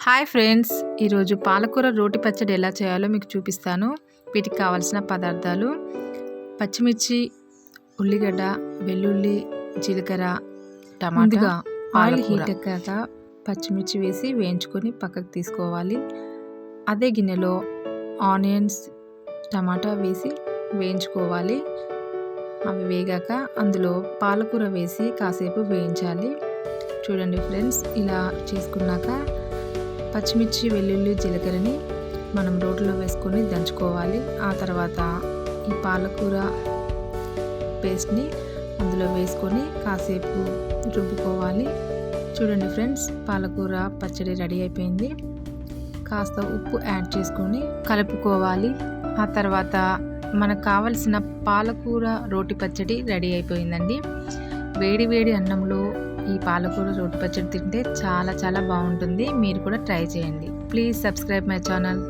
Hi friends ఈరోజు పాలకూర రోటి పచ్చడి ఎలా చేయాలో మీకు చూపిస్తాను. వీటికి కావాల్సిన పదార్థాలు పచ్చిమిర్చి ఉల్లిగడ్డ వెల్లుల్లి జీలకర్ర టమాటా ఆయిల్ హీట్ ఎక్కాక పచ్చిమిర్చి వేసి వేయించుకొని పక్కకు తీసుకోవాలి. అదే గిన్నెలో ఆనియన్స్ టమాటా వేసి వేయించుకోవాలి. అవి వేగాక అందులో పాలకూర వేసి కాసేపు వేయించాలి. చూడండి ఫ్రెండ్స్ ఇలా చేసుకున్నాక పచ్చిమిర్చి వెల్లుల్లి జీలకర్రని మనం రోట్లో వేసుకొని దంచుకోవాలి. ఆ తర్వాత ఈ పాలకూర పేస్ట్ని అందులో వేసుకొని కాసేపు రుబ్బుకోవాలి. చూడండి ఫ్రెండ్స్ పాలకూర పచ్చడి రెడీ అయిపోయింది. కాస్త ఉప్పు యాడ్ చేసుకొని కలుపుకోవాలి. ఆ తర్వాత మనకు కావలసిన పాలకూర రోటి పచ్చడి రెడీ అయిపోయిందండి. వేడి వేడి అన్నంలో ఈ పాలకూర రోటి పచ్చడి తింటే చాలా చాలా బాగుంటుంది. మీరు కూడా ట్రై చేయండి. Please subscribe my channel